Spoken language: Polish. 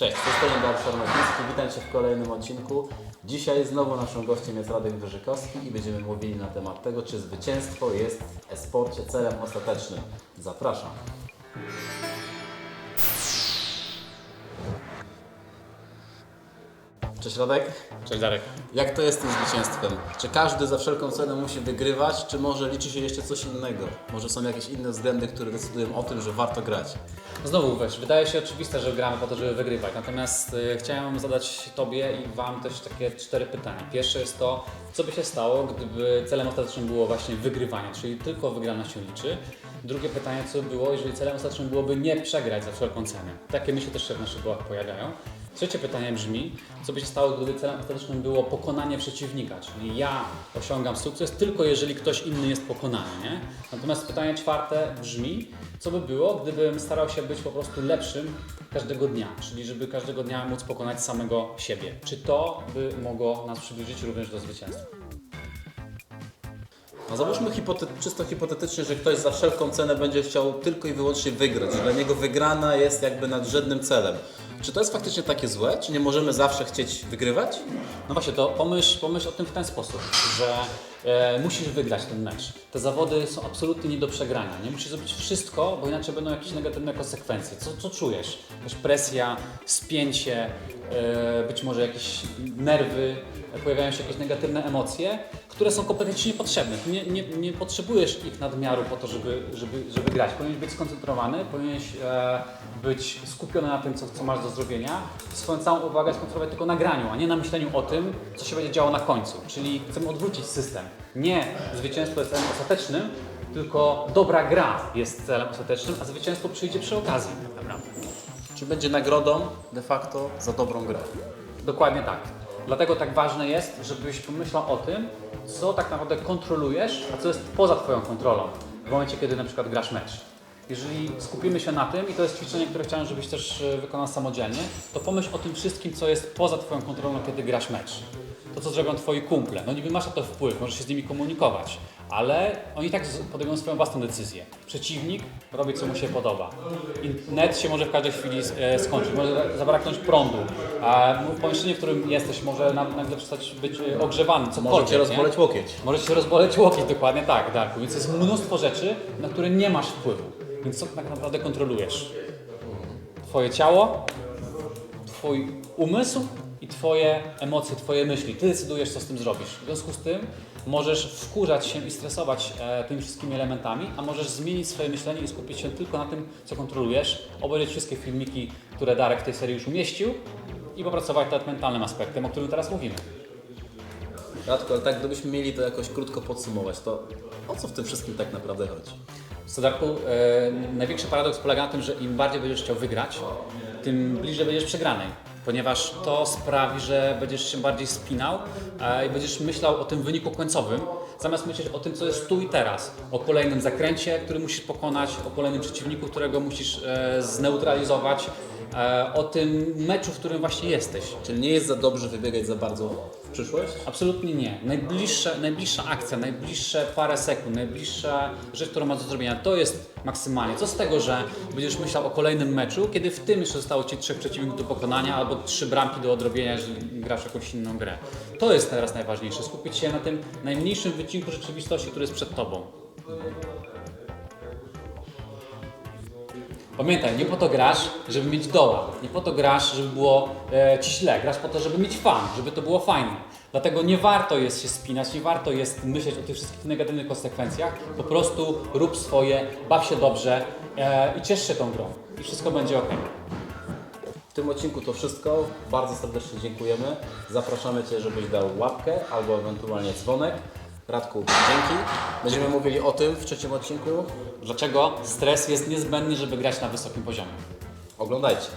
Cześć, z tej strony Dariusz witam Cię w kolejnym odcinku. Dzisiaj znowu naszym gościem jest Radek Wyżykowski i będziemy mówili na temat tego, czy zwycięstwo jest w e-sporcie celem ostatecznym. Zapraszam. Cześć Radek. Cześć Darek. Jak to jest z tym zwycięstwem? Czy każdy za wszelką cenę musi wygrywać, czy może liczy się jeszcze coś innego? Może są jakieś inne względy, które decydują o tym, że warto grać? Znowu wiesz, wydaje się oczywiste, że gramy po to, żeby wygrywać. Natomiast y, chciałem zadać Tobie i Wam też takie cztery pytania. Pierwsze jest to, co by się stało, gdyby celem ostatecznym było właśnie wygrywanie, czyli tylko wygrana się liczy. Drugie pytanie, co by było, jeżeli celem ostatecznym byłoby nie przegrać za wszelką cenę. Takie myśli też się w naszych głowach pojawiają. Trzecie pytanie brzmi, co by się stało, gdyby celem ostatecznym było pokonanie przeciwnika, czyli ja osiągam sukces tylko jeżeli ktoś inny jest pokonany, nie? Natomiast pytanie czwarte brzmi, co by było, gdybym starał się być po prostu lepszym każdego dnia, czyli żeby każdego dnia móc pokonać samego siebie. Czy to by mogło nas przybliżyć również do zwycięstwa? No załóżmy hipote- czysto hipotetycznie, że ktoś za wszelką cenę będzie chciał tylko i wyłącznie wygrać, dla niego wygrana jest jakby nadrzędnym celem. Czy to jest faktycznie takie złe? Czy nie możemy zawsze chcieć wygrywać? No właśnie, to pomyśl, pomyśl o tym w ten sposób, że e, musisz wygrać ten mecz. Te zawody są absolutnie nie do przegrania. Nie musisz zrobić wszystko, bo inaczej będą jakieś negatywne konsekwencje. Co, co czujesz? Jakaś presja, spięcie, e, być może jakieś nerwy, pojawiają się jakieś negatywne emocje, które są kompletnie niepotrzebne. Nie, nie, nie potrzebujesz ich nadmiaru po to, żeby, żeby, żeby grać. Powinieneś być skoncentrowany, powinieneś e, być skupiony na tym, co, co masz do zrobienia. Swoją całą uwagę skoncentrować tylko na graniu, a nie na myśleniu o tym, co się będzie działo na końcu. Czyli chcemy odwrócić system. Nie zwycięstwo jest celem ostatecznym, tylko dobra gra jest celem ostatecznym, a zwycięstwo przyjdzie przy okazji. tak naprawdę. Czy będzie nagrodą de facto za dobrą grę? Dokładnie tak. Dlatego tak ważne jest, żebyś pomyślał o tym, co tak naprawdę kontrolujesz, a co jest poza Twoją kontrolą w momencie, kiedy na przykład grasz mecz. Jeżeli skupimy się na tym, i to jest ćwiczenie, które chciałem, żebyś też e, wykonał samodzielnie, to pomyśl o tym wszystkim, co jest poza Twoją kontrolą, kiedy grasz mecz. To, co zrobią Twoi kumple. No niby masz na to wpływ, możesz się z nimi komunikować, ale oni tak podejmują swoją własną decyzję. Przeciwnik robi, co mu się podoba. I net się może w każdej chwili e, skończyć, może zabraknąć prądu, a pomieszczenie, w którym jesteś, może na- nagle przestać być e, ogrzewany, cokolwiek. Może Cię nie? rozboleć łokieć. Może się rozboleć łokieć, dokładnie tak, Darku. Więc jest mnóstwo rzeczy, na które nie masz wpływu. Więc co tak naprawdę kontrolujesz? Twoje ciało, Twój umysł Twoje emocje, Twoje myśli. Ty decydujesz, co z tym zrobisz. W związku z tym możesz wkurzać się i stresować e, tymi wszystkimi elementami, a możesz zmienić swoje myślenie i skupić się tylko na tym, co kontrolujesz, obejrzeć wszystkie filmiki, które Darek w tej serii już umieścił i popracować nad mentalnym aspektem, o którym teraz mówimy. Radko, ale tak gdybyśmy mieli to jakoś krótko podsumować, to o co w tym wszystkim tak naprawdę chodzi? Sodarku, e, największy paradoks polega na tym, że im bardziej będziesz chciał wygrać, tym bliżej będziesz przegranej. Ponieważ to sprawi, że będziesz się bardziej spinał e, i będziesz myślał o tym wyniku końcowym, zamiast myśleć o tym, co jest tu i teraz. O kolejnym zakręcie, który musisz pokonać, o kolejnym przeciwniku, którego musisz e, zneutralizować, o tym meczu, w którym właśnie jesteś. Czyli nie jest za dobrze wybiegać za bardzo w przyszłość? Absolutnie nie. Najbliższa, najbliższa akcja, najbliższe parę sekund, najbliższa rzecz, którą masz do zrobienia, to jest maksymalnie. Co z tego, że będziesz myślał o kolejnym meczu, kiedy w tym jeszcze zostało Ci trzech przeciwników do pokonania albo trzy bramki do odrobienia, jeżeli grasz jakąś inną grę. To jest teraz najważniejsze. Skupić się na tym najmniejszym wycinku rzeczywistości, który jest przed Tobą. Pamiętaj, nie po to grasz, żeby mieć doła. Nie po to grasz, żeby było e, ci źle. Grasz po to, żeby mieć fan, żeby to było fajne. Dlatego nie warto jest się spinać, nie warto jest myśleć o tych wszystkich negatywnych konsekwencjach. Po prostu rób swoje, baw się dobrze e, i ciesz się tą grą. I wszystko będzie ok. W tym odcinku to wszystko. Bardzo serdecznie dziękujemy. Zapraszamy Cię, żebyś dał łapkę albo ewentualnie dzwonek. Radku, dzięki. Będziemy mówili o tym w trzecim odcinku. Dlaczego stres jest niezbędny, żeby grać na wysokim poziomie? Oglądajcie.